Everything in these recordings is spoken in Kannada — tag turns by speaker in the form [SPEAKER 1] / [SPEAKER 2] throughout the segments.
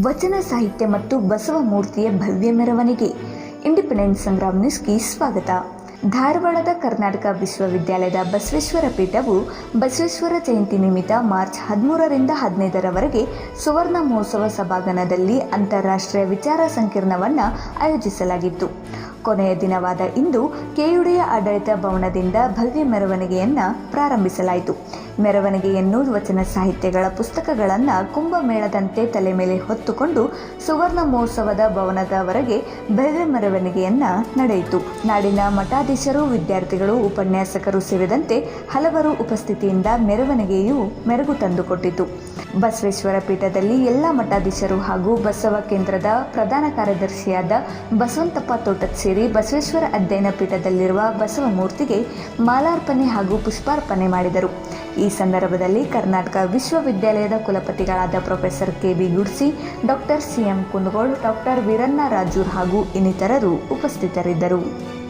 [SPEAKER 1] ವಚನ ಸಾಹಿತ್ಯ ಮತ್ತು ಬಸವ ಮೂರ್ತಿಯ ಭವ್ಯ ಮೆರವಣಿಗೆ. ಇಂಡಿಪೆಂಡೆನ್ಸ್ ಸಂಗ್ರಾಮ್ ನ್ಯೂಸ್ಗೆ ಸ್ವಾಗತ. ಧಾರವಾಡದ ಕರ್ನಾಟಕ ವಿಶ್ವವಿದ್ಯಾಲಯದ ಬಸವೇಶ್ವರ ಪೀಠವು ಬಸವೇಶ್ವರ ಜಯಂತಿ ನಿಮಿತ್ತ ಮಾರ್ಚ್ ಹದಿಮೂರರಿಂದ ಹದಿನೈದರವರೆಗೆ ಸುವರ್ಣ ಮಹೋತ್ಸವ ಸಭಾಂಗಣದಲ್ಲಿ ಅಂತಾರಾಷ್ಟ್ರೀಯ ವಿಚಾರ ಸಂಕಿರಣವನ್ನು ಆಯೋಜಿಸಲಾಗಿತ್ತು. ಕೊನೆಯ ದಿನವಾದ ಇಂದು ಕೆಯುಡಿಯ ಆಡಳಿತ ಭವನದಿಂದ ಭವ್ಯ ಮೆರವಣಿಗೆಯನ್ನು ಪ್ರಾರಂಭಿಸಲಾಯಿತು. ಮೆರವಣಿಗೆಯನ್ನು ವಚನ ಸಾಹಿತ್ಯಗಳ ಪುಸ್ತಕಗಳನ್ನು ಕುಂಭಮೇಳದಂತೆ ತಲೆ ಮೇಲೆ ಹೊತ್ತುಕೊಂಡು ಸುವರ್ಣ ಮಹೋತ್ಸವದ ಭವನದವರೆಗೆ ಭವ್ಯ ಮೆರವಣಿಗೆಯನ್ನು ನಡೆಯಿತು. ನಾಡಿನ ಮಠಾಧೀಶರು, ವಿದ್ಯಾರ್ಥಿಗಳು, ಉಪನ್ಯಾಸಕರು ಸೇರಿದಂತೆ ಹಲವರು ಉಪಸ್ಥಿತಿಯಿಂದ ಮೆರವಣಿಗೆಯು ಮೆರುಗು ತಂದುಕೊಟ್ಟಿತು. ಬಸವೇಶ್ವರ ಪೀಠದಲ್ಲಿ ಎಲ್ಲ ಮಠಾಧೀಶರು ಹಾಗೂ ಬಸವ ಕೇಂದ್ರದ ಪ್ರಧಾನ ಕಾರ್ಯದರ್ಶಿಯಾದ ಬಸವಂತಪ್ಪ ತೋಟದ ಸೇರಿ ಬಸವೇಶ್ವರ ಅಧ್ಯಯನ ಪೀಠದಲ್ಲಿರುವ ಬಸವ ಮೂರ್ತಿಗೆ ಮಾಲಾರ್ಪಣೆ ಹಾಗೂ ಪುಷ್ಪಾರ್ಪಣೆ ಮಾಡಿದರು. ಈ ಸಂದರ್ಭದಲ್ಲಿ ಕರ್ನಾಟಕ ವಿಶ್ವವಿದ್ಯಾಲಯದ ಕುಲಪತಿಗಳಾದ professor K B Gudsi, doctor C M Kundgol doctor Veeranna Rajur ಹಾಗೂ ಇನ್ನಿತರರು ಉಪಸ್ಥಿತರಿದ್ದರು.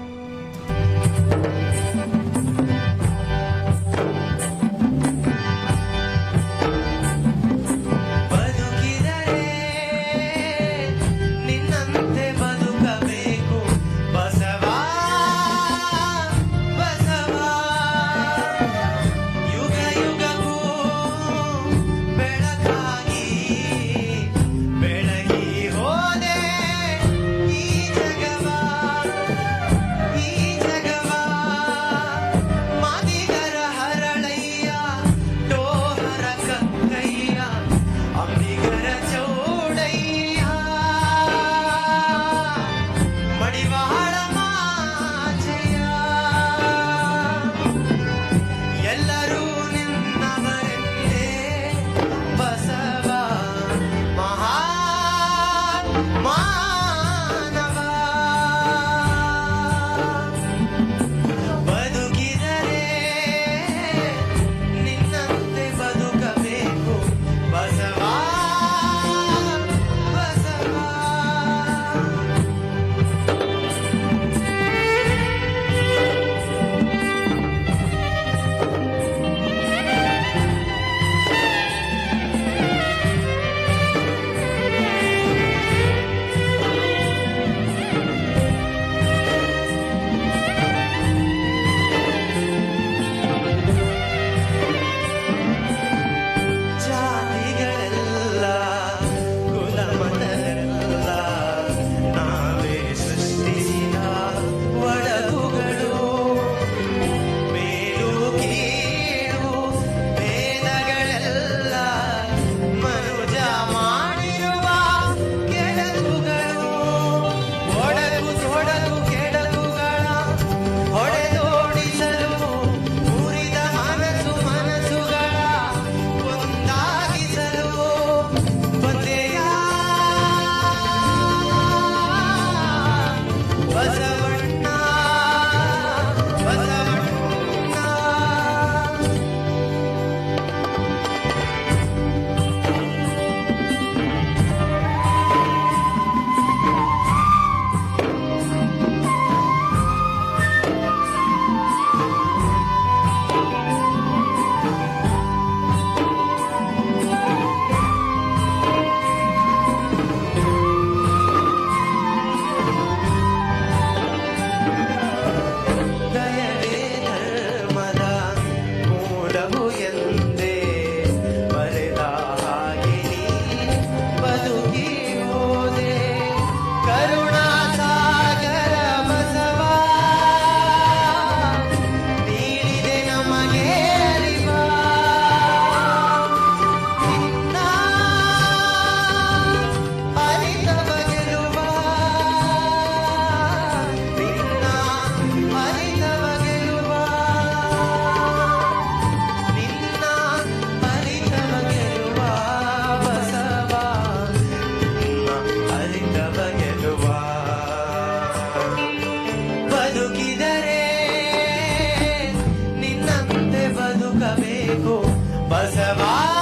[SPEAKER 2] As have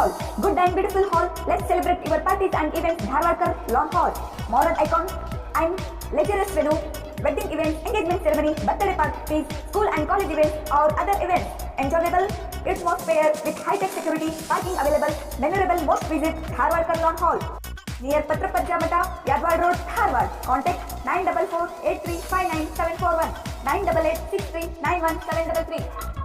[SPEAKER 1] Hall. Good and beautiful hall. Let's celebrate your parties and events. Dharwarkar Lawn Hall. Modern icon and luxurious venue. Wedding event, engagement ceremony, birthday parties, school and college events, or other events. Enjoyable it's most fair with high-tech security, parking available, memorable most visit, Dharwarkar Lawn Hall. Near Patra Parjamata, Yadwad Road, Dharwar. Contact 944 9886391 9883